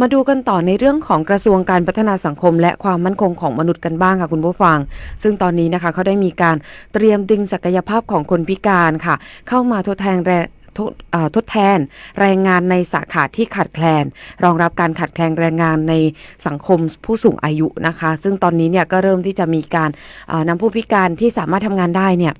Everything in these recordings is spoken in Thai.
มาดูกันต่อในเรื่องของกระทรวงการพัฒนาสังคม และความมั่นคงของมนุษย์กันบ้างค่ะคุณผู้ฟัง ซึ่งตอนนี้นะคะเขาได้มีการเตรียมดึงศักยภาพของคนพิการค่ะ เข้ามาทดแทนแรงทดทดแทนแรงงานในสาขาที่ขาดแคลน รองรับการขาดแคลนแรงงานในสังคมผู้สูงอายุนะคะ ซึ่งตอนนี้เนี่ยก็เริ่มที่จะมีการอ่านำผู้พิการที่สามารถทำงานได้เนี่ย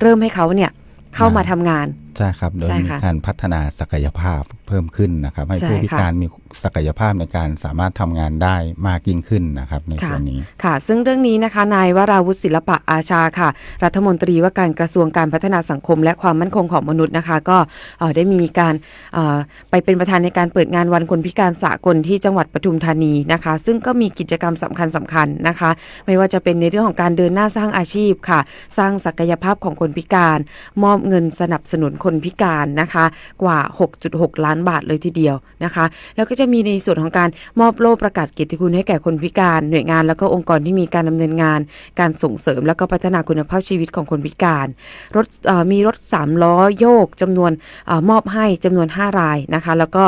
เริ่มให้เขาเนี่ยเข้ามาทำงาน ใช่ครับ โดยใช่มีค่ะการพัฒนาศักยภาพเพิ่มขึ้นนะครับ ให้ใช่ผู้พิค่ะการมีศักยภาพในการสามารถทำงานได้มากยิ่งขึ้นนะครับในค่ะส่วนนี้ค่ะ ซึ่งเรื่องนี้นะคะนายวราวุฒิศิลปะอาชาค่ะ รัฐมนตรีว่าการกระทรวงการพัฒนาสังคม และความมั่นคงของมนุษย์นะคะ ก็เอ่อได้มีการเอ่อไปเป็นประธานในการเปิดงานวันคนพิการสากลที่จังหวัดปทุมธานีนะคะ ซึ่งก็มีกิจกรรมสำคัญสำคัญนะคะ ไม่ว่าจะเป็นในเรื่องของการเดินหน้าสร้างอาชีพค่ะ สร้างศักยภาพของคนพิการ มอบเงินสนับสนุนคนนพิการนะคะกว่า 6.6 ล้านบาทเลยทีเดียวนะคะ แล้วก็จะมีในส่วนของการมอบโล่ประกาศเกียรติคุณให้แก่คนพิการ หน่วยงานแล้วก็องค์กรที่มีการดำเนินงาน การส่งเสริมแล้วก็พัฒนาคุณภาพชีวิตของคนพิการรถมีรถ 3 ล้อโยกจำนวนอมอบให้จำนวน 5 รายนะคะ แล้วก็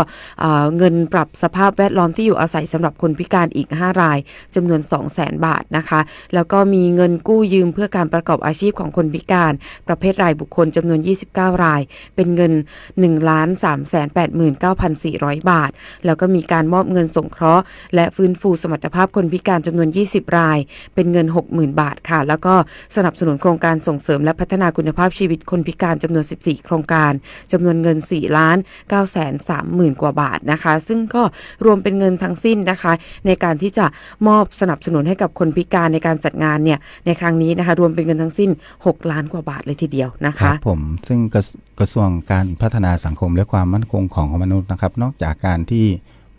เงินปรับสภาพแวดล้อมที่อยู่อาศัยสำหรับคนพิการอีก 5 รายจำนวน 2 0 0 0 0 0 บาทนะคะ แล้วก็มีเงินกู้ยืมเพื่อการประกอบอาชีพของคนพิการ ประเภทรายบุคคลจำนวน 29 รายเป็นเงิน 1 3 8 9 4 0 0 บาท แล้วก็มีการมอบเงินสงเคราะห์ และฟื้นฟูสมรรถภาพคนพิการจำนวน 20 ราย เป็นเงิน 60,000 บาทค่ะ แล้วก็สนับสนุนโครงการส่งเสริมและพัฒนาคุณภาพชีวิตคนพิการจำนวน 14 โครงการจำนวนเงิน4ล้าน9แสน3หมื่นกว่าบาทนะคะ ซึ่งก็รวมเป็นเงินทั้งสิ้นนะคะ ในการที่จะมอบสนับสนุนให้กับคนพิการในการจัดงานเนี่ยในครั้งนี้นะคะ รวมเป็นเงินทั้งสิ้น 6 ล้านกว่าบาทเลยทีเดียวนะคะ ครับผม ซึ่งกระกระทรวงการพัฒนาสังคมและความมั่นคงของมนุษย์นะครับ นอกจากการที่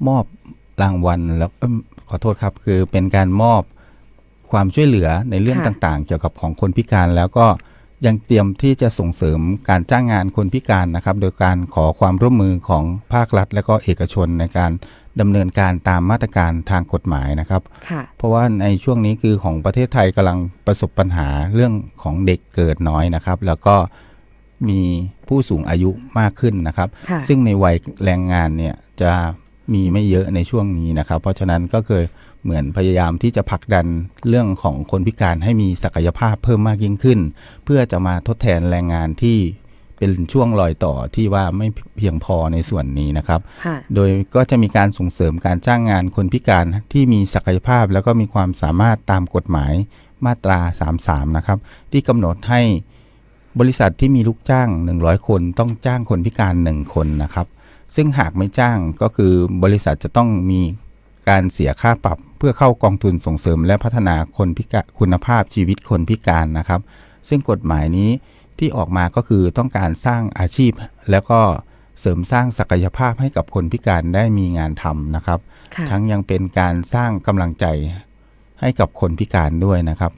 มอบรางวัลแล้วเอิ่มขอโทษครับ คือเป็นการมอบความช่วยเหลือในเรื่องค่ะ ต่างๆ เกี่ยวกับของคนพิการแล้วก็ยังเตรียมที่จะส่งเสริมการจ้างงานคนพิการนะครับ โดยการขอความร่วมมือของภาครัฐ และก็เอกชนในการดำเนินการตามมาตรการทางกฎหมายนะครับ ค่ะ เพราะว่าในช่วงนี้คือของประเทศไทยกำลังประสบปัญหาเรื่องของเด็กเกิดน้อยนะครับ แล้วก็มี ผู้สูงอายุมากขึ้นนะครับค่ะซึ่งในวัยแรงงานเนี่ยจะมีไม่เยอะในช่วงนี้นะครับ เพราะฉะนั้นก็คือเหมือนพยายามที่จะผลักดันเรื่องของคนพิการให้มีศักยภาพเพิ่มมากยิ่งขึ้น เพื่อจะมาทดแทนแรงงานที่เป็นช่วงรอยต่อที่ว่าไม่เพียงพอในส่วนนี้นะครับค่ะโดยก็จะมีการส่งเสริมการจ้างงานคนพิการที่มีศักยภาพแล้วก็มีความสามารถตามกฎหมายมาตรา 33 นะครับ ที่กำหนดให้ บริษัทที่มีลูกจ้าง 100 คนต้องจ้างคนพิการ 1 คนนะครับ ซึ่งหากไม่จ้างก็คือบริษัทจะต้องมีการเสียค่าปรับ เพื่อเข้ากองทุนส่งเสริมและพัฒนาคนพิการคุณภาพชีวิตคนพิการนะครับ ซึ่งกฎหมายนี้ที่ออกมาก็คือต้องการสร้างอาชีพ แล้วก็เสริมสร้างศักยภาพให้กับคนพิการได้มีงานทำนะครับค่ะทั้งยังเป็นการสร้างกำลังใจ ให้กับคนพิการด้วยนะครับ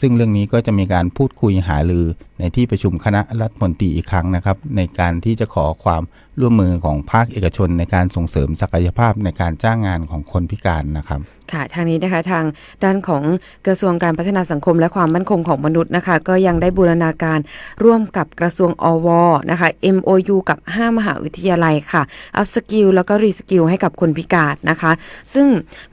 ซึ่งเรื่องนี้ก็จะมีการพูดคุยหารือในที่ประชุมคณะรัฐมนตรีอีกครั้งนะครับ ในการที่จะขอความร่วมมือของภาคเอกชน ในการส่งเสริมศักยภาพในการจ้างงานของคนพิการนะครับค่ะทางนี้นะคะทางด้านของกระทรวงการพัฒนาสังคมและความมั่นคงของมนุษย์นะคะ ก็ยังได้บูรณาการร่วมกับกระทรวงอวนะคะ MOU กับ 5 มหาวิทยาลัยค่ะอัพสกิลแล้วก็รีสกิลให้กับคนพิการนะคะ ซึ่ง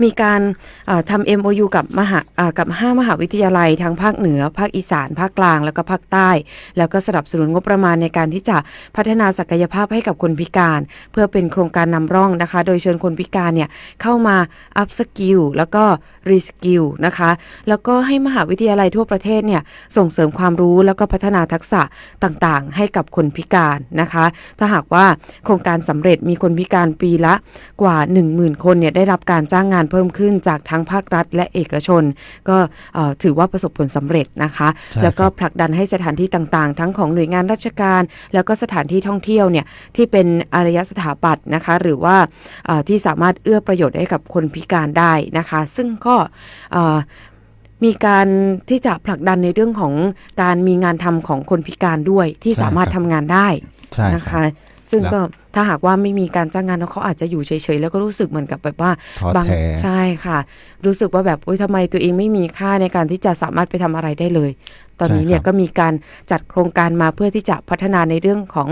มีการเอ่อทำ MOU กับมหากับ5มหาวิทยาลัยทั้งภาคเหนือ ภาคอีสาน ภาคกลาง แล้วก็ภาคใต้ แล้วก็สนับสนุนงบประมาณในการที่จะพัฒนาศักยภาพให้กับคนพิการ เพื่อเป็นโครงการนำร่องนะคะ โดยเชิญคนพิการเนี่ยเข้ามาอัพสกิลแล้วก็รีสกิลนะคะ แล้วก็ให้มหาวิทยาลัยทั่วประเทศเนี่ยส่งเสริมความรู้แล้วก็พัฒนาทักษะต่างๆ ให้กับคนพิการนะคะ ถ้าหากว่าโครงการสำเร็จมีคนพิการปีละกว่า 10,000 คนเนี่ยได้รับการจ้างงานเพิ่มขึ้นจากทั้งภาครัฐ และเอกชนก็เอ่อถือว่าประสบผลสำเร็จนะคะใช่แล้วก็ครับผลักดันให้สถานที่ต่างๆ ทั้งของหน่วยงานราชการ แล้วก็สถานที่ท่องเที่ยวเนี่ยที่เป็นอารยสถาปัตย์นะคะ หรือว่าเอ่อที่สามารถเอื้อประโยชน์ให้กับคนพิการได้นะคะ ซึ่งก็เอ่อมีการที่จะผลักดันในเรื่องของการมีงานทำของคนพิการด้วยที่ใช่สามารถครับทำงานได้ใช่นะครัคะบ ซึ่งก็ถ้าหากว่าไม่มีการจ้างงานแล้วเขาอาจจะอยู่เฉยๆ แล้วก็รู้สึกเหมือนกับแบบว่าท้อบางแท้ใช่ค่ะ รู้สึกว่าแบบโอ๊ยทำไมตัวเองไม่มีค่าในการที่จะสามารถไปทำอะไรได้เลย ตอนนี้เนี่ยก็มีการจัดโครงการมาเพื่อที่จะพัฒนาในเรื่องของ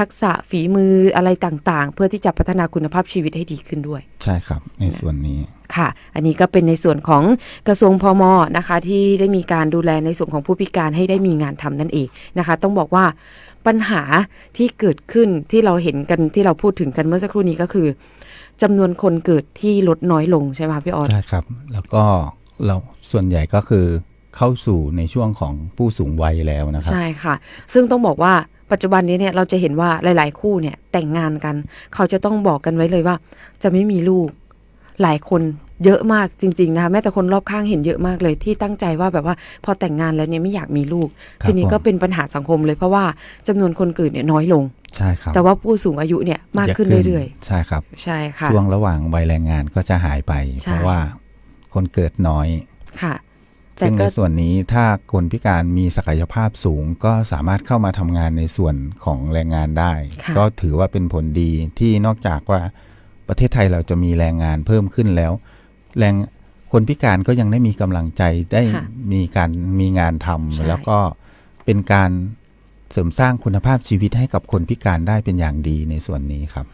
ทักษะฝีมืออะไรต่างๆ เพื่อที่จะพัฒนาคุณภาพชีวิตให้ดีขึ้นด้วย ใช่ครับ ในส่วนนี้ค่ะ อันนี้ก็เป็นในส่วนของกระทรวงพมนะคะ ที่ได้มีการดูแลในส่วนของผู้พิการให้ได้มีงานทำนั่นเองนะคะ ต้องบอกว่า ปัญหาที่เกิดขึ้นที่เราเห็นกันที่เราพูดถึงกันเมื่อสักครู่นี้ก็คือจำนวนคนเกิดที่ลดน้อยลงใช่ไหมคะพี่ออสใช่ครับ แล้วก็เราส่วนใหญ่ก็คือเข้าสู่ในช่วงของผู้สูงวัยแล้วนะครับ ใช่ค่ะ ซึ่งต้องบอกว่าปัจจุบันนี้เนี่ยเราจะเห็นว่าหลาย ๆ คู่เนี่ยแต่งงานกัน เขาจะต้องบอกกันไว้เลยว่า จะไม่มีลูก หลายคน เยอะมากจริงๆนะคะแม้แต่คนรอบข้างเห็นเยอะมากเลยที่ตั้งใจว่าแบบว่าพอแต่งงานแล้วเนี่ยไม่อยากมีลูกครับทีนี้ก็ผมเป็นปัญหาสังคมเลยเพราะว่าจำนวนคนเกิดเนี่ยน้อยลงใช่ครับแต่ว่าผู้สูงอายุเนี่ยมากขึ้นเรื่อยใช่ครับๆใช่ค่ะช่วงระหว่างวัยแรงงานก็จะหายไปใช่เพราะว่าคนเกิดน้อยค่ะแต่ซึ่งก็ในส่วนนี้ถ้าคนพิการมีศักยภาพสูง ก็สามารถเข้ามาทำงานในส่วนของแรงงานได้ค่ะก็ถือว่าเป็นผลดีที่นอกจากว่าประเทศไทยเราจะมีแรงงานเพิ่มขึ้นแล้ว แรงคนพิการก็ยังได้มีกำลังใจได้ค่ะมีการมีงานทใช่ำแล้วก็เป็นการเสริมสร้างคุณภาพชีวิตให้กับคนพิการได้เป็นอย่างดีในส่วนนี้ครับ